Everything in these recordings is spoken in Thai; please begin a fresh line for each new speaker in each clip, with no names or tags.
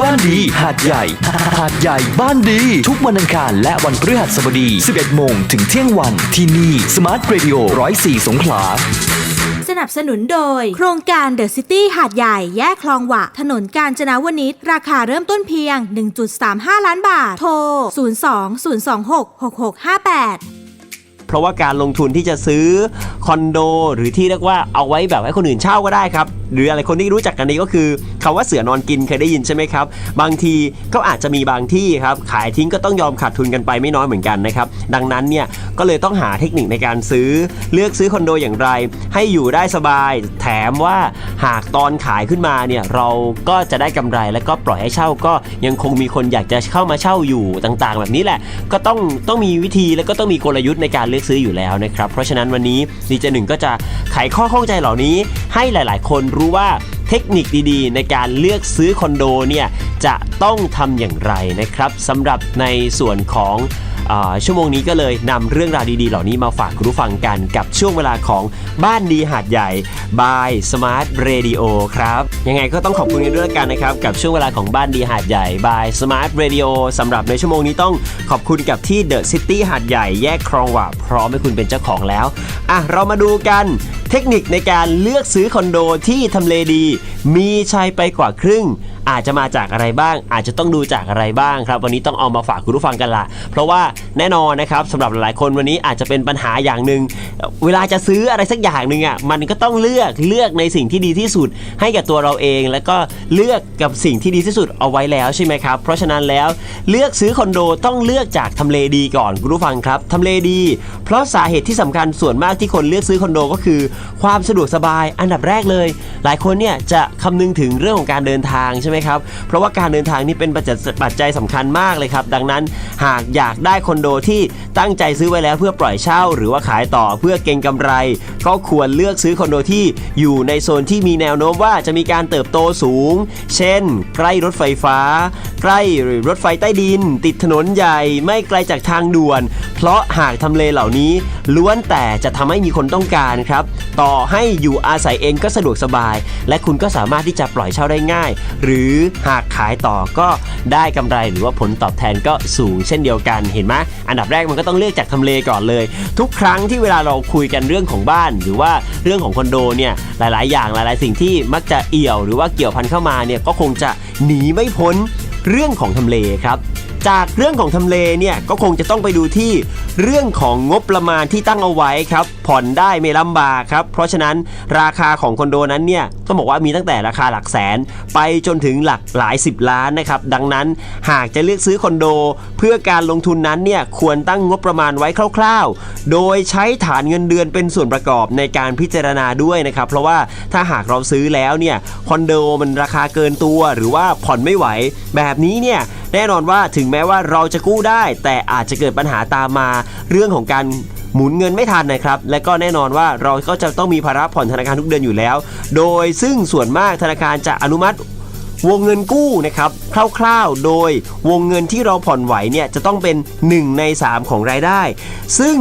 บ้านดี หาดใหญ่ หาดใหญ่บ้านดี ทุกวันอังคารและวันพฤหัสบดี 11 โมงถึงเที่ยงวันที่นี่สมาร์ทเรดิโอ104สงขลา
สนับสนุนโดย โครงการเดอะซิตี้หาดใหญ่ แยกคลองหวะ ถนนกาญจนาวนิชราคาเริ่มต้นเพียง 1.35 ล้านบาท โทร 02-026-6658
เพราะว่าการลงทุนที่จะซื้อคอนโด หรือที่เรียกว่าเอาไว้แบบให้คนอื่นเช่าก็ได้ครับ หรืออะไรคนที่รู้จักกันนี้ก็คือคำว่าเสือนอนกินเคยได้ยินใช่ไหมครับ บางทีก็อาจจะมีบางที่ครับขายทิ้งก็ต้องยอมขาดทุนกันไปไม่น้อยเหมือนกันนะครับ ดังนั้นเนี่ยก็เลยต้องหาเทคนิคในการซื้อเลือกซื้อคอนโดอย่างไร ให้อยู่ได้สบาย แถมว่าหากตอนขายขึ้นมาเนี่ยเราก็จะได้กำไรแล้วก็ปล่อยให้เช่าก็ยังคงมีคนอยากจะเข้ามาเช่าอยู่ต่างๆ แบบนี้แหละ ก็ต้องต้องมีวิธีแล้วก็ต้องมีกลยุทธ์ในการเลือกซื้ออยู่แล้วนะครับ เพราะฉะนั้นวันนี้ดีเจหนึ่งก็จะไขข้อข้องใจเหล่านี้ ให้หลาย ๆ คนรู้ว่าเทคนิคดีๆ ในการเลือกซื้อคอนโดเนี่ยจะต้องทำอย่างไรนะครับสำหรับในส่วนของ ชั่วโมงนี้ก็เลยนำเรื่องราวดีๆ เหล่านี้มาฝากคุณผู้ฟังกันกับช่วงเวลาของบ้านดีหาดใหญ่ by Smart Radio ครับยังไงก็ต้องขอบคุณกันด้วยละกันนะครับกับช่วงเวลาของบ้านดีหาดใหญ่ by Smart Radio สำหรับในชั่วโมงนี้ต้องขอบคุณกับที่ The City หาดใหญ่แยกคลองหวะพร้อมให้คุณเป็นเจ้าของแล้วอะเรามาดูกันเทคนิคในการเลือกซื้อคอนโดที่ทำเลดี มีชัยไปกว่าครึ่ง อาจจะมาจากอะไรบ้าง อาจจะต้องดูจากอะไรบ้างครับวันนี้ต้องเอามาฝากคุณผู้ฟังกันละเพราะว่าแน่นอนนะครับสำหรับหลายคนวันนี้อาจจะเป็นปัญหาอย่างหนึ่งเวลาจะซื้ออะไรสักอย่างหนึ่งอะมันก็ต้องเลือกเลือกในสิ่งที่ดีที่สุด ให้กับตัวเราเอง แล้วก็เลือกกับสิ่งที่ดีที่สุดเอาไว้แล้วใช่ไหมครับเพราะฉะนั้นแล้วเลือกซื้อคอนโดต้องเลือกจากทำเลดีก่อนคุณผู้ฟังครับทำเลดี เพราะสาเหตุที่สำคัญส่วนมากที่คนเลือกซื้อคอนโดก็คือ ความสะดวกสบายอันดับแรกเลย หลายคนเนี่ยจะคำนึงถึงเรื่องของการเดินทางใช่ไหมครับ เพราะว่าการเดินทางนี่เป็นปัจจัยปัจจัยสำคัญมากเลยครับ ดังนั้นหากอยากได้คอนโดที่ตั้งใจซื้อไว้แล้วเพื่อปล่อยเช่า หรือว่าขายต่อเพื่อเก็งกำไร ก็ควรเลือกซื้อคอนโดที่อยู่ในโซนที่มีแนวโน้มว่าจะมีการเติบโตสูง เช่น ใกล้รถไฟฟ้า ใกล้รถไฟใต้ดิน ติดถนนใหญ่ ไม่ไกลจากทางด่วน เพราะหากทำเลเหล่านี้ ล้วนแต่จะทำให้มีคนต้องการครับ ต่อให้อยู่อาศัยเองก็สะดวกสบาย และคุณก็สามารถที่จะปล่อยเช่าได้ง่าย หรือหากขายต่อก็ได้กำไรหรือว่าผลตอบแทนก็สูงเช่นเดียวกันเห็นไหมอันดับแรกมันก็ต้องเลือกจากทำเลก่อนเลย ทุกครั้งที่เวลาเราคุยกันเรื่องของบ้าน หรือว่าเรื่องของคอนโดเนี่ยหลาย ๆ อย่างหลาย ๆ สิ่งที่มักจะเอี่ยว หรือว่าเกี่ยวพันเข้ามาเนี่ยก็คงจะหนีไม่พ้นเรื่องของทำเลครับ จากเรื่องของทำเลเนี่ยก็คงจะต้องไปดูที่เรื่องของงบประมาณที่ตั้งเอาไว้ครับ ผ่อนได้ไม่ลำบากครับ เพราะฉะนั้นราคาของคอนโดนั้นเนี่ยต้องบอกว่ามีตั้งแต่ราคาหลักแสน ไปจนถึงหลักหลาย 10 ล้านนะครับดังนั้นหากจะเลือกซื้อคอนโด เพื่อการลงทุนนั้นเนี่ยควรตั้งงบประมาณไว้คร่าว ๆ โดยใช้ฐานเงินเดือนเป็นส่วนประกอบในการพิจารณาด้วยนะครับ เพราะว่าถ้าหากเราซื้อแล้วเนี่ยคอนโดมันราคาเกินตัวหรือว่าผ่อนไม่ไหว แบบนี้เนี่ยแน่นอนว่าถึงแม้ว่าเราจะกู้ได้ แต่อาจจะเกิดปัญหาตามมาเรื่องของการหมุนเงินไม่ทันนะครับ และก็แน่นอนว่าเราก็จะต้องมีภาระผ่อนธนาคารทุกเดือนอยู่แล้ว โดยซึ่งส่วนมากธนาคารจะอนุมัติวงเงินกู้นะครับคร่าวๆ โดยวงเงินที่เราผ่อนไหวเนี่ยจะต้องเป็น 1 ใน 3 ของรายได้ ซึ่ง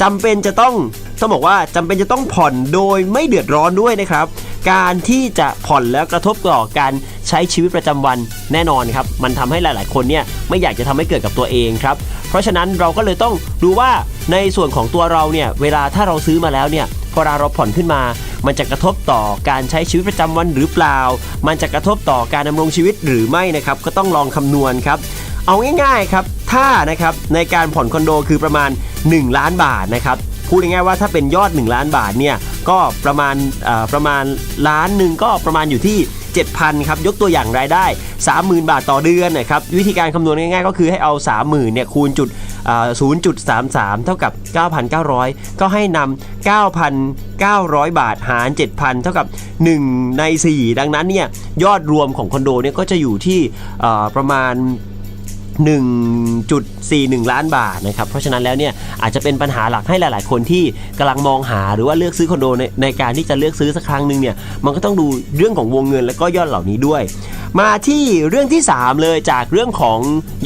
จำเป็นจะต้องต้องบอกว่าจำเป็นจะต้องผ่อนโดยไม่เดือดร้อนด้วยนะครับ การที่จะผ่อนแล้วกระทบต่อการใช้ชีวิตประจำวันแน่นอนครับ มันทำให้หลาย ๆ คนเนี่ยไม่อยากจะทำให้เกิดกับตัวเองครับ เพราะฉะนั้นเราก็เลยต้องดูว่าในส่วนของตัวเราเนี่ยเวลาถ้าเราซื้อมาแล้วเนี่ยพอเราเราผ่อนขึ้นมา มันจะกระทบต่อการใช้ชีวิตประจำวันหรือเปล่า มันจะกระทบต่อการดำรงชีวิตหรือไม่นะครับ ก็ต้องลองคำนวณครับ เอาง่ายๆครับถ้านะครับในการผ่อนคอนโดคือประมาณ 1 ล้านบาทนะครับพูดง่ายๆว่าถ้าเป็นยอด 1 ล้านบาทเนี่ยก็ประมาณประมาณล้านหนึ่งก็ประมาณอยู่ที่ 7,000ครับยกตัวอย่างรายได้ 30,000 บาทต่อเดือนนะครับวิธีการคำนวณง่ายๆ ก็คือให้เอา 30,000เนี่ยคูณจุด0.33 เท่ากับ 9,900 ก็ให้นำ 9,900 บาทหาร 7,000 เท่ากับ 1 ใน 4 ดังนั้นเนี่ยยอดรวมของคอนโดเนี่ยก็จะอยู่ที่ประมาณ 1.41 ล้านบาทนะครับ เพราะฉะนั้นแล้วเนี่ยอาจจะเป็นปัญหาหลักให้หลาย ๆ คนที่กำลังมองหาหรือว่าเลือกซื้อคอนโดในในการที่จะเลือกซื้อสักครั้งหนึ่งเนี่ยมันก็ต้องดูเรื่องของวงเงินและก็ยอดเหล่านี้ด้วย มาที่เรื่องที่ 3 เลยจากเรื่องของ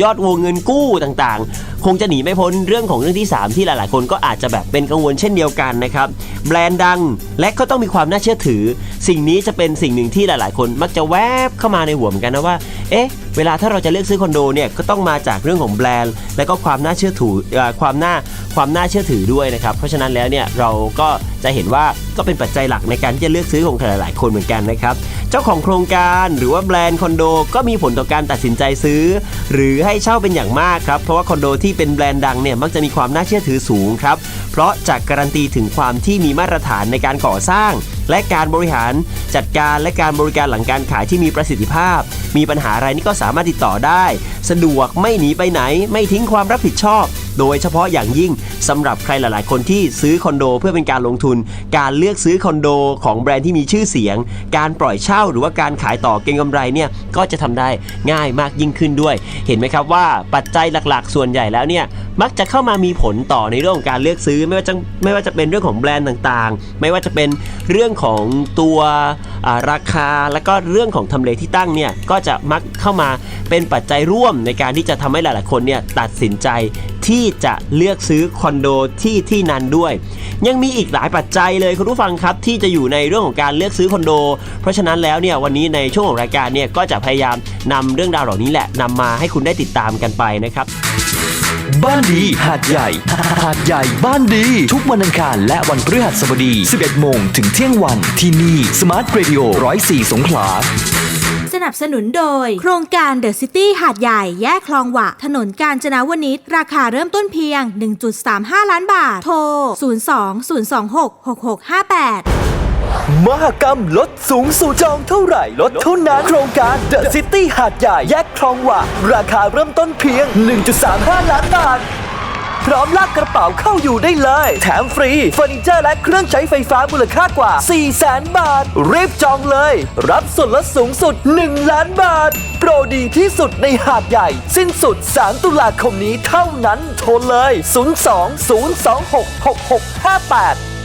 ยอดวงเงินกู้ต่างๆ คงจะหนีไม่พ้นเรื่องของเรื่องที่ 3 ที่หลาย ๆ คนก็อาจจะแบบเป็นกังวลเช่นเดียวกันนะครับแบรนด์ดังและก็ต้องมีความน่าเชื่อถือ สิ่งนี้จะเป็นสิ่งหนึ่งที่หลาย ๆ คนมักจะแวบเข้ามาในหัวเหมือนกันนะว่า เอ๊ะ เวลาถ้าเราจะเลือกซื้อคอนโดเนี่ยก็ต้องมาจากเรื่องของแบรนด์ และก็ความน่าเชื่อถือความน่าความน่าเชื่อถือด้วยนะครับ เพราะฉะนั้นแล้วเนี่ยเราก็จะเห็นว่าก็เป็นปัจจัยหลักในการที่จะเลือกซื้อของหลายๆคนเหมือนกันนะครับ เจ้าของโครงการหรือว่าแบรนด์คอนโดก็มีผลต่อการตัดสินใจซื้อ หรือให้เช่าเป็นอย่างมากครับ เพราะว่าคอนโดที่เป็นแบรนด์ดังเนี่ยมักจะมีความน่าเชื่อถือสูงครับ เพราะจากการันตีถึงความที่มีมาตรฐานในการก่อสร้าง และการบริหารจัดการและการบริการหลังการขายที่มีประสิทธิภาพ มีปัญหาอะไรนี่ก็สามารถติดต่อได้ สะดวกไม่หนีไปไหน ไม่ทิ้งความรับผิดชอบ โดยเฉพาะอย่างยิ่งสำหรับใครหลาย ๆ คนที่ซื้อคอนโดเพื่อเป็นการลงทุน การเลือกซื้อคอนโดของแบรนด์ที่มีชื่อเสียง การปล่อยเช่าหรือว่าการขายต่อเก็งกำไรเนี่ยก็จะทำได้ง่ายมากยิ่งขึ้นด้วย เห็นไหมครับว่าปัจจัยหลัก ๆ ส่วนใหญ่แล้วเนี่ยมักจะเข้ามามีผลต่อในเรื่องของการเลือกซื้อ ไม่ว่าจะไม่ว่าจะเป็นเรื่องของแบรนด์ต่างๆ ไม่ว่าจะเป็นเรื่องของตัวราคาแล้วก็เรื่องของทำเลที่ตั้งเนี่ยก็จะมักเข้ามาเป็นปัจจัยร่วมในการที่จะทำให้หลายๆคนเนี่ยตัดสินใจที่จะเลือกซื้อคอนโดที่ที่นั้นด้วย ยังมีอีกหลายปัจจัยเลยคุณผู้ฟังครับที่จะอยู่ในเรื่องของการเลือกซื้อคอนโด เพราะฉะนั้นแล้วเนี่ยวันนี้ในช่วงของรายการเนี่ยก็จะพยายามนำเรื่องราวเหล่านี้แหละนำมาให้คุณได้ติดตามกันไปนะครับ
บ้านดีหาดใหญ่หาดใหญ่บ้านดี ทุกวันอังคารและวันพฤหัสบดี 11 โมงถึงเที่ยงวันที่นี่สมาร์ทเรดิโอ104 สงขลา
นับสนุนโดย โครงการเดอะซิตี้หาดใหญ่แยกคลองหวะ ถนนกาญจนาวนิชราคาเริ่มต้นเพียง 1.35 ล้านบาท โทร 02-026-6658
มหกรรมลดสูงสุดจองเท่าไหร่ลดเท่านั้นโครงการ The City หาดใหญ่แยกคลองหวะราคาเริ่มต้นเพียง 1.35 ล้านบาท พร้อมลากกระเป๋าเข้าอยู่ได้เลย แถมฟรีเฟอร์นิเจอร์และเครื่องใช้ไฟฟ้ามูลค่ากว่า 4 0 0แสนบาท รีบจองเลย รับส่วนลดสูงสุด 1 ล้านบาท โปรดีที่สุดในหาดใหญ่ สิ้นสุด 3 ตุลาคมนี้เท่านั้น โทรเลย 02-026-6658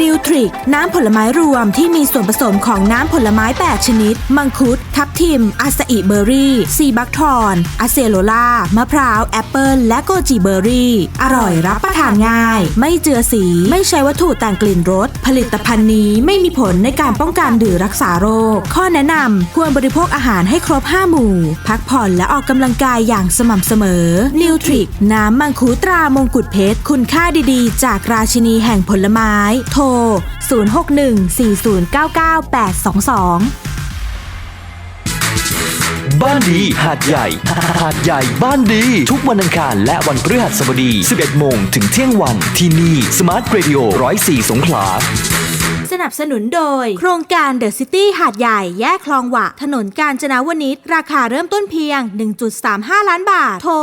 นิวทริกน้ำผลไม้รวมที่มีส่วนผสมของน้ำผลไม้ 8 ชนิด มังคุด ทับทิม อาซาอิเบอร์รี่ ซีบักทอนอะเซโลล่ามะพร้าว แอปเปิลและโกจิเบอร์รี่ อร่อยรับประทานง่าย ไม่เจือสี ไม่ใช้วัตถุแต่งกลิ่นรส ผลิตภัณฑ์นี้ไม่มีผลในการป้องกันหรือรักษาโรค ข้อแนะนำควรบริโภคอาหารให้ครบ 5 หมู่ พักผ่อนและออกกำลังกายอย่างสม่ำเสมอ นิวทริกน้ำมังคุดตรามงกุฎเพชร คุณค่าดีๆ จากราชินีแห่งผลไม้โทร 0614099822
บ้านดี หาดใหญ่ หาดใหญ่บ้านดี ทุกวันอังคารและวันพฤหัสบดี 11 โมงถึงเที่ยงวันที่นี่สมาร์ทเรดิโอ104 สงขลา
สนับสนุนโดย โครงการเดอะซิตี้หาดใหญ่แยกคลองหวะ ถนนกาญจนาวนิชราคาเริ่มต้นเพียง 1.35 ล้านบาท โทร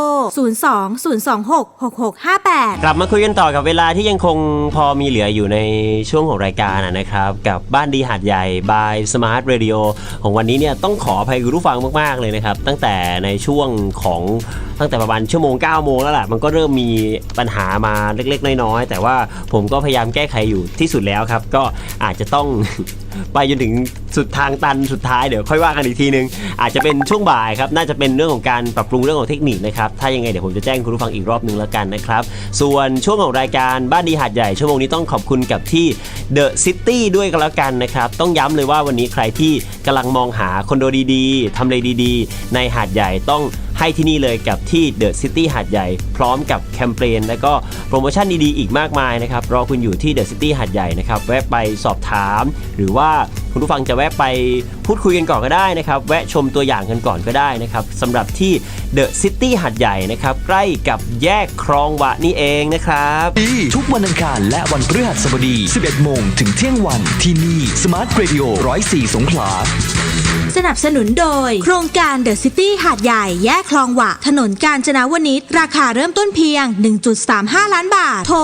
02-026-6658
กลับมาคุยกันต่อกับเวลาที่ยังคงพอมีเหลืออยู่ในช่วงของรายการนะครับ กับบ้านดีหาดใหญ่ by Smart Radio ของวันนี้เนี่ยต้องขออภัยคุณผู้ฟังมาก ๆ เลยนะครับ ตั้งแต่ในช่วงของ ตั้งแต่ประมาณชั่วโมง9โมงแล้วล่ะมันก็เริ่มมีปัญหามาเล็กๆ น้อยๆแต่ว่าผมก็พยายามแก้ไขอยู่ที่สุดแล้วครับ ก็อาจจะต้องไปจนถึงสุดทางตันสุดท้ายเดี๋ยวค่อยว่ากันอีกทีนึง อาจจะเป็นช่วงบ่ายครับน่าจะเป็นเรื่องของการปรับปรุงเรื่องของเทคนิคนะครับถ้ายังไงเดี๋ยวผมจะแจ้งคุณผู้ฟังอีกรอบนึงแล้วกันนะครับส่วนช่วงของรายการบ้านดีหาดใหญ่ชั่วโมงนี้ต้องขอบคุณกับที่ The City ด้วยกันแล้วกันนะครับต้องย้ำเลยว่าวันนี้ใครที่กำลังมองหาคอนโดดีๆทำเลดีๆ ในหาดใหญ่ต้องให้ที่นี่เลยกับที่ The City หาดใหญ่ พร้อมกับแคมเปญและก็โปรโมชั่นดีๆอีกมากมายนะครับรอคุณอยู่ที่ The City หาดใหญ่นะครับแวะไปสอบถาม หรือว่าคุณผู้ฟังจะแวะไปพูดคุยกันก่อนก็ได้นะครับ แวะชมตัวอย่างกันก่อนก็ได้นะครับสำหรับที่ The City หาดใหญ่นะครับ ใกล้กับแยกคลองหวะนี่เองนะครับ
ดีทุกวันอังคารและวันพฤหัสบดี 11 โมงถึงเที่ยงวันที่นี่สมาร์ทเรดิโอ104 สงขลา
สนับสนุนโดย โครงการเดอะซิตี้หาดใหญ่แยกคลองหวะ ถนนกาญจนาวนิชราคาเริ่มต้นเพียง 1.35 ล้านบาท โทร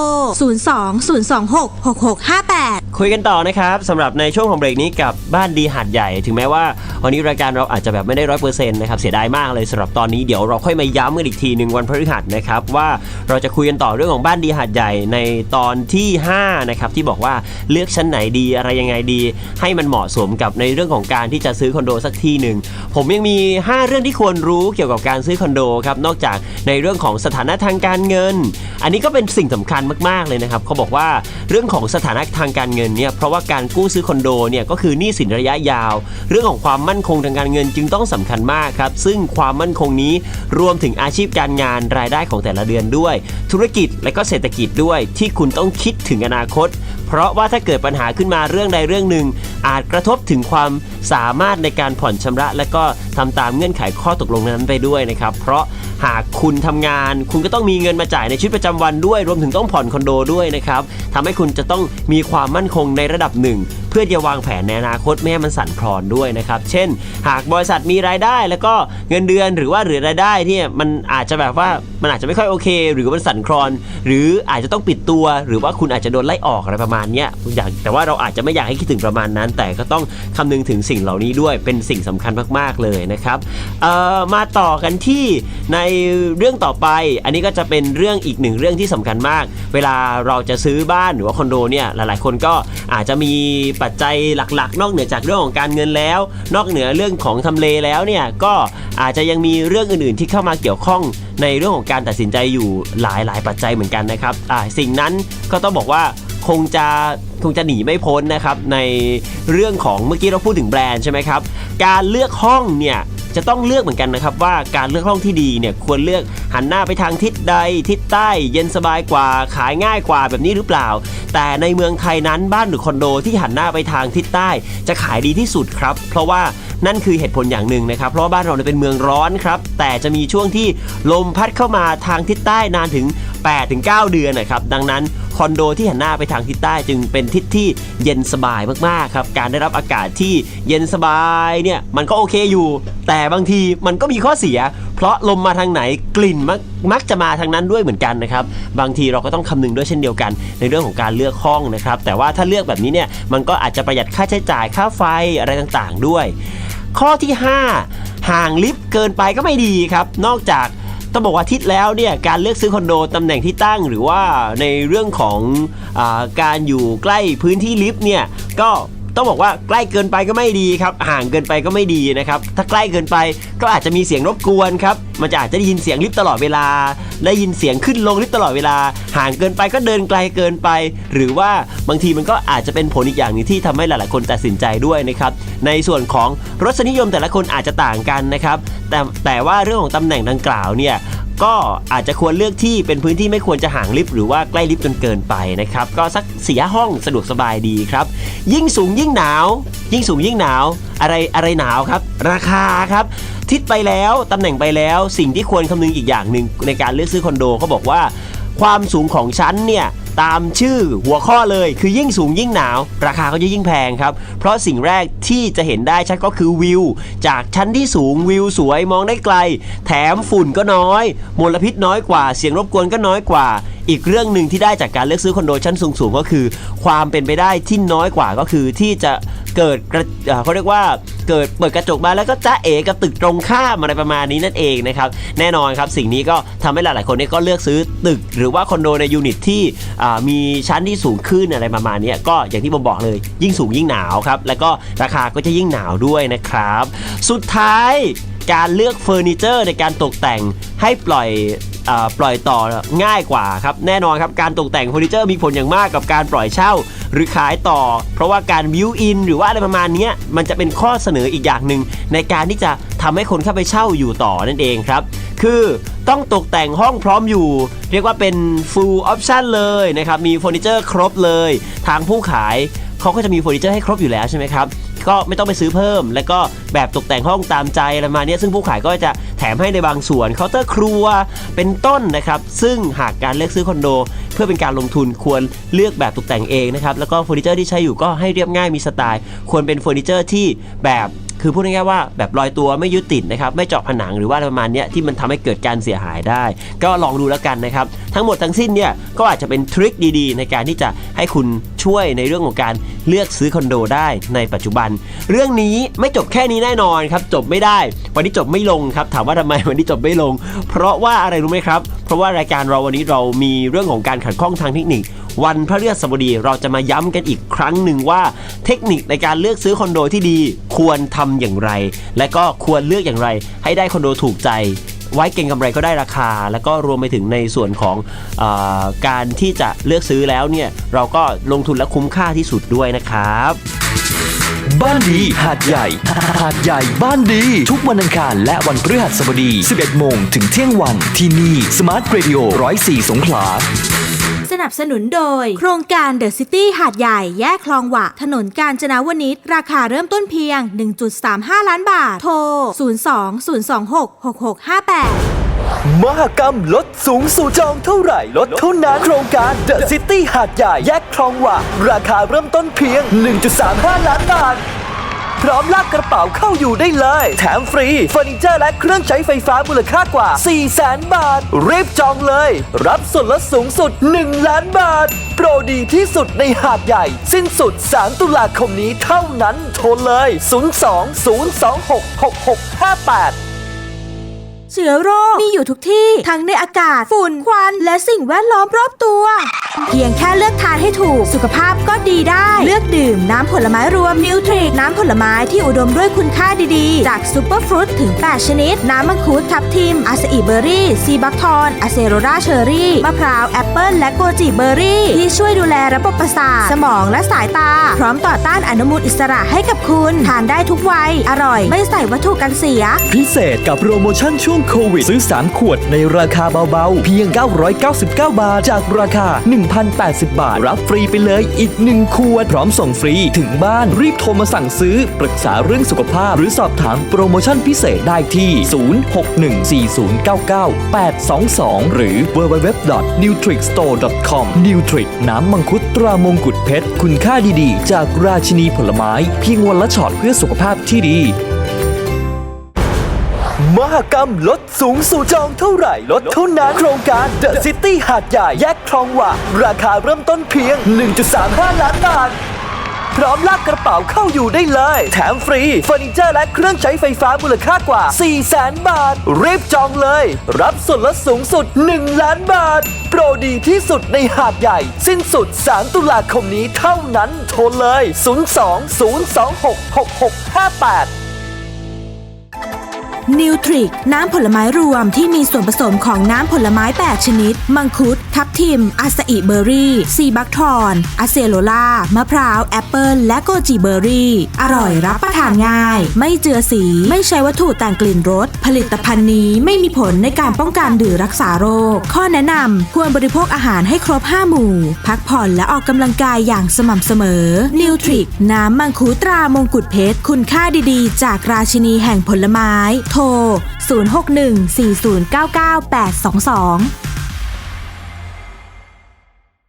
02-026-6658
คุยกันต่อนะครับสำหรับในช่วงของเบรกนี้กับบ้านดีหาดใหญ่ ถึงแม้ว่าวันนี้รายการเราอาจจะแบบไม่ได้ร้อยเปอร์เซ็นต์นะครับเสียดายมากเลยสำหรับตอนนี้เดี๋ยวเราค่อยมาย้ำกันอีกทีหนึ่งวันพฤหัสนะครับว่าเราจะคุยกันต่อเรื่องของบ้านดีหาดใหญ่ในตอนที่5นะครับที่บอกว่าเลือกชั้นไหนดีอะไรยังไงดี ให้มันเหมาะสมกับในเรื่องของการที่จะซื้อคอนโดสักที่หนึ่งผมยังมี 5 เรื่องที่ควรรู้เกี่ยวกับการซื้อคอนโดครับนอกจากในเรื่องของสถานะทางการเงิน อันนี้ก็เป็นสิ่งสำคัญมากๆเลยนะครับเขาบอกว่าเรื่องของสถานะทางการเงินเนี่ยเพราะว่าการกู้ซื้อคอนโดเนี่ยก็คือหนี้สินระยะยาว เรื่องของความมั่นคงทางการเงินจึงต้องสำคัญมากครับ ซึ่งความมั่นคงนี้รวมถึงอาชีพการงานรายได้ของแต่ละเดือนด้วย ธุรกิจและก็เศรษฐกิจด้วยที่คุณต้องคิดถึงอนาคตเพราะว่าถ้าเกิดปัญหาขึ้นมาเรื่องใดเรื่องหนึ่ง อาจกระทบถึงความสามารถในการผ่อนชำระ และก็ทำตามเงื่อนไขข้อตกลงนั้นไปด้วยนะครับ เพราะหากคุณทำงาน คุณก็ต้องมีเงินมาจ่ายในชีวิตประจำวันด้วย รวมถึงต้องผ่อนคอนโดด้วยนะครับทำให้คุณจะต้องมีความมั่นคงในระดับหนึ่ง พื่อจะวางแผนในอนาคตไม่ให้มันสั่นคลอนด้วยนะครับ เช่น หากบริษัทมีรายได้แล้วก็เงินเดือนหรือว่าเหลือรายได้ที่มันอาจจะแบบว่ามันอาจจะไม่ค่อยโอเค หรือมันสั่นคลอน หรืออาจจะต้องปิดตัว หรือว่าคุณอาจจะโดนไล่ออกอะไรประมาณเนี้ยอยากแต่ว่าเราอาจจะไม่อยากให้คิดถึงประมาณนั้น แต่ก็ต้องคำนึงถึงสิ่งเหล่านี้ด้วยเป็นสิ่งสำคัญมาก ๆเลยนะครับมาต่อกันที่ในเรื่องต่อไป อันนี้ก็จะเป็นเรื่องอีกหนึ่งเรื่องที่สำคัญมาก เวลาเราจะซื้อบ้านหรือว่าคอนโดเนี่ยหลาย ๆ คนก็อาจจะมีปัจจัยหลักๆ นอกเหนือจากเรื่องของการเงินแล้ว นอกเหนือเรื่องของทำเลแล้วเนี่ยก็อาจจะยังมีเรื่องอื่นๆ ที่เข้ามาเกี่ยวข้องในเรื่องของการตัดสินใจอยู่หลายๆ ปัจจัยเหมือนกันนะครับอ่าสิ่งนั้นก็ต้องบอกว่าคงจะคงจะหนีไม่พ้นนะครับในเรื่องของเมื่อกี้เราพูดถึงแบรนด์ใช่ไหมครับการเลือกห้องเนี่ย จะต้องเลือกเหมือนกันนะครับว่าการเลือกห้องที่ดีเนี่ยควรเลือกหันหน้าไปทางทิศใด ทิศใต้ เย็นสบายกว่าขายง่ายกว่าแบบนี้หรือเปล่า แต่ในเมืองไทยนั้นบ้านหรือคอนโดที่หันหน้าไปทางทิศใต้ จะขายดีที่สุดครับ เพราะว่านั่นคือเหตุผลอย่างหนึ่งนะครับ เพราะบ้านเราเนี่ยเป็นเมืองร้อนครับ แต่จะมีช่วงที่ลมพัดเข้ามาทางทิศใต้นานถึง 8-9 เดือนนะครับ ดังนั้นคอนโดที่หันหน้าไปทางทิศใต้จึงเป็นทิศที่เย็นสบายมากๆครับ การได้รับอากาศที่เย็นสบายเนี่ยมันก็โอเคอยู่ แต่บางทีมันก็มีข้อเสีย เพราะลมมาทางไหนกลิ่นมักมักจะมาทางนั้นด้วยเหมือนกันนะครับ บางทีเราก็ต้องคำนึงด้วยเช่นเดียวกัน ในเรื่องของการเลือกห้องนะครับ แต่ว่าถ้าเลือกแบบนี้เนี่ยมันก็อาจจะประหยัดค่าใช้จ่ายค่าไฟอะไรต่างๆด้วย ข้อที่ 5 ห่างลิฟต์เกินไปก็ไม่ดีครับ นอกจากต้องบอกว่าทิศแล้วเนี่ยการเลือกซื้อคอนโดตำแหน่งที่ตั้งหรือว่าในเรื่องของอการอยู่ใกล้พื้นที่ลิฟต์เนี่ยก็ ต้องบอกว่าใกล้เกินไปก็ไม่ดีครับห่างเกินไปก็ไม่ดีนะครับถ้าใกล้เกินไปก็อาจจะมีเสียงรบกวนครับมันจะอาจจะได้ยินเสียงลิฟต์ตลอดเวลา ได้ยินเสียงขึ้นลงลิฟต์ตลอดเวลา ห่างเกินไปก็เดินไกลเกินไป หรือว่าบางทีมันก็อาจจะเป็นผลอีกอย่างหนึงที่ทำให้หลาย ๆ คนตัดสินใจด้วยนะครับในส่วนของรสนิยมแต่ละคนอาจจะต่างกันนะครับแต่แต่ว่าเรื่องของตำแหน่งดังกล่าวเนี่ย ก็อาจจะควรเลือกที่เป็นพื้นที่ไม่ควรจะห่างลิฟต์หรือว่าใกล้ลิฟต์จนเกินไปนะครับ ก็สักเสียห้องสะดวกสบายดีครับ ยิ่งสูงยิ่งหนาว ยิ่งสูงยิ่งหนาว อะไรอะไรหนาวครับ ราคาครับ ทิศไปแล้วตำแหน่งไปแล้ว สิ่งที่ควรคำนึงอีกอย่างหนึ่งในการเลือกซื้อคอนโดเขาบอกว่า ความสูงของชั้นเนี่ย ตามชื่อหัวข้อเลยคือยิ่งสูงยิ่งหนาว ราคาก็จะยิ่งแพงครับ เพราะสิ่งแรกที่จะเห็นได้ชัดก็คือวิว จากชั้นที่สูงวิวสวยมองได้ไกล แถมฝุ่นก็น้อย มลพิษน้อยกว่า เสียงรบกวนก็น้อยกว่า อีกเรื่องหนึ่งที่ได้จากการเลือกซื้อคอนโดชั้นสูงๆก็คือ ความเป็นไปได้ที่น้อยกว่าก็คือที่จะเกิดกระเขาเรียกว่าเกิดเปิดกระจกมาแล้วก็จ้าเอกับตึกตรงข้ามอะไรประมาณนี้นั่นเองนะครับแน่นอนครับสิ่งนี้ก็ทำให้หลายๆคนนี่ก็เลือกซื้อตึก หรือว่าคอนโดในยูนิตที่มีชั้นที่สูงขึ้นอะไรประมาณนี้ก็อย่างที่ผมบอกเลย ยิ่งสูงยิ่งหนาวครับแล้วก็ราคาก็จะยิ่งหนาวด้วยนะครับ สุดท้ายการเลือกเฟอร์นิเจอร์ในการตกแต่งให้ปล่อย ปล่อยต่อง่ายกว่าครับแน่นอนครับการตกแต่งเฟอร์นิเจอร์มีผลอย่างมากกับการปล่อยเช่า หรือขายต่อ เพราะว่าการวิวอินหรือว่าอะไรประมาณนี้มันจะเป็นข้อเสนออีกอย่างหนึ่งในการที่จะทำให้คนเข้าไปเช่าอยู่ต่อนั่นเองครับ คือต้องตกแต่งห้องพร้อมอยู่ เรียกว่าเป็น full option เลยนะครับมีเฟอร์นิเจอร์ครบเลย ทางผู้ขาย เขาก็จะมีเฟอร์นิเจอร์ให้ครบอยู่แล้วใช่ไหมครับก็ไม่ต้องไปซื้อเพิ่ม แล้วก็แบบตกแต่งห้องตามใจอะไรมาเนี้ยซึ่งผู้ขายก็จะแถมให้ในบางส่วนเคาน์เตอร์ครัวเป็นต้นนะครับ ซึ่งหากการเลือกซื้อคอนโด เพื่อเป็นการลงทุนควรเลือกแบบตกแต่งเองนะครับแล้วก็เฟอร์นิเจอร์ที่ใช้อยู่ก็ให้เรียบง่ายมีสไตล์ ควรเป็นเฟอร์นิเจอร์ที่แบบ คือพูดง่ายๆว่าแบบลอยตัวไม่ยึดติดนะครับไม่เจาะผนังหรือว่าประมาณนี้ที่มันทำให้เกิดการเสียหายได้ ก็ลองดูแล้วกันนะครับ ทั้งหมดทั้งสิ้นเนี่ยก็อาจจะเป็นทริคดีๆ ในการที่จะให้คุณช่วยในเรื่องของการเลือกซื้อคอนโดได้ในปัจจุบัน เรื่องนี้ไม่จบแค่นี้แน่นอนครับจบไม่ได้ วันนี้จบไม่ลงครับ ถามว่าทำไมวันนี้จบไม่ลง เพราะว่าอะไรรู้ไหมครับ เพราะว่ารายการเราวันนี้เรามีเรื่องของการขัดข้องทางเทคนิค วันพระฤหัสบดีเราจะมาย้ำกันอีกครั้งหนึ่งว่า เทคนิคในการเลือกซื้อคอนโดที่ดี ควรทำอย่างไร และก็ควรเลือกอย่างไร ให้ได้คอนโดถูกใจ ไว้เก่งกำไรก็ได้ราคา แล้วก็รวมไปถึงในส่วนของอการที่จะเลือกซื้อแล้วเนี่ยเราก็ลงทุนและคุ้มค่าที่สุดด้วยนะครับ
บ้านดีหาดใหญ่ หาดใหญ่บ้านดี ทุกวันอังคารและวันพฤหัสบดี 11 โมงถึงเที่ยงวันที่นี่ Smart Radio 104 สงขลา
นับสนุนโดย โครงการเดอะซิตี้หาดใหญ่แยกคลองหวะ ถนนกาญจนาวนิชราคาเริ่มต้นเพียง 1.35 ล้านบาท โทร 02-026-6658
มหกรรมลดสูงสู่จองเท่าไหร่ ลดเท่านั้นโครงการ The City หาดใหญ่ แยกคลองหวะราคาเริ่มต้นเพียง 1.35 ล้านบาท พร้อมลากกระเป๋าเข้าอยู่ได้เลย แถมฟรีเฟอร์นิเจอร์และเครื่องใช้ไฟฟ้ามูลค่ากว่า 4 0 0แสนบาท รีบจองเลย รับส่วนลดสูงสุด 1 ล้านบาท โปรดีที่สุดในหาดใหญ่ สิ้นสุด 3 ตุลาคมนี้เท่านั้นโทรเลย 02-026-6658
ชื้อโรค มีอยู่ทุกที่ ทั้งในอากาศ ฝุ่น ควัน และสิ่งแวดล้อมรอบตัว เพียงแค่เลือกทานให้ถูก สุขภาพก็ดีได้ เลือกดื่มน้ำผลไม้รวมนิวทริกน้ำผลไม้ที่อุดมด้วยคุณค่าดีๆ จากซูเปอร์ฟรุตถึง 8 ชนิด น้ำมังคุดทับทิมอาซาอิเบอร์รี่ ซีบักทอนอะเซโรราเชอร์รี่ มะพร้าว แอปเปิลและโกจิเบอร์รี่ ที่ช่วยดูแลระบบประสาท สมองและสายตา พร้อมต่อต้านอนุมูลอิสระให้กับคุณ ทานได้ทุกวัย อร่อย ไม่ใส่วัตถุกันเสีย
พิเศษกับโปรโมชั่นช่วงโควิด ซื้อ 3 ขวดในราคาเบาๆ เพียง 999 บาท จากราคา 1,080 บาท รับฟรีไปเลยอีก 1 ขวด พร้อมส่งฟรีถึงบ้านรีบโทรมาสั่งซื้อ ปรึกษาเรื่องสุขภาพ หรือสอบถามโปรโมชั่นพิเศษได้ที่ 0614099822 หรือ www.nutrixstore.com Nutrix น้ำมังคุดตรามงกุฎเพชร คุณค่าดีๆ จากราชินีผลไม้ เพียงวันละช็อตเพื่อสุขภาพที่ดี มหกรรมลดสูงสู่จองเท่าไหร่ลดเท่านั้นโครงการ The City หาดใหญ่แยกคลองหวะราคาเริ่มต้นเพียง 1.35 ล้านบาท พร้อมลากกระเป๋าเข้าอยู่ได้เลย แถมฟรีเฟอร์นิเจอร์และเครื่องใช้ไฟฟ้ามูลค่ากว่า 4 0 0แสนบาท รีบจองเลย รับส่วนลดสูงสุด 1 ล้านบาท โปรดีที่สุดในหาดใหญ่ สิ้นสุด 3 ตุลาคมนี้เท่านั้น โทรเลย 02-026-6658
นิวทริกน้ำผลไม้รวมที่มีส่วนผสมของน้ำผลไม้ 8 ชนิด มังคุด ทับทิม อาซาอิเบอร์รี่ ซีบักทอนอะเซโลล่ามะพร้าว แอปเปิลและโกจิเบอร์รี่ อร่อยรับประทานง่าย ไม่เจือสี ไม่ใช้วัตถุแต่งกลิ่นรส ผลิตภัณฑ์นี้ไม่มีผลในการป้องกันหรือรักษาโรค ข้อแนะนำควรบริโภคอาหารให้ครบ 5 หมู่ พักผ่อนและออกกำลังกายอย่างสม่ำเสมอนิวทริกน้ำมังคุดตรามงกุฎเพชรคุณค่าดีๆ จากราชินีแห่งผลไม้โทร 061 4099 822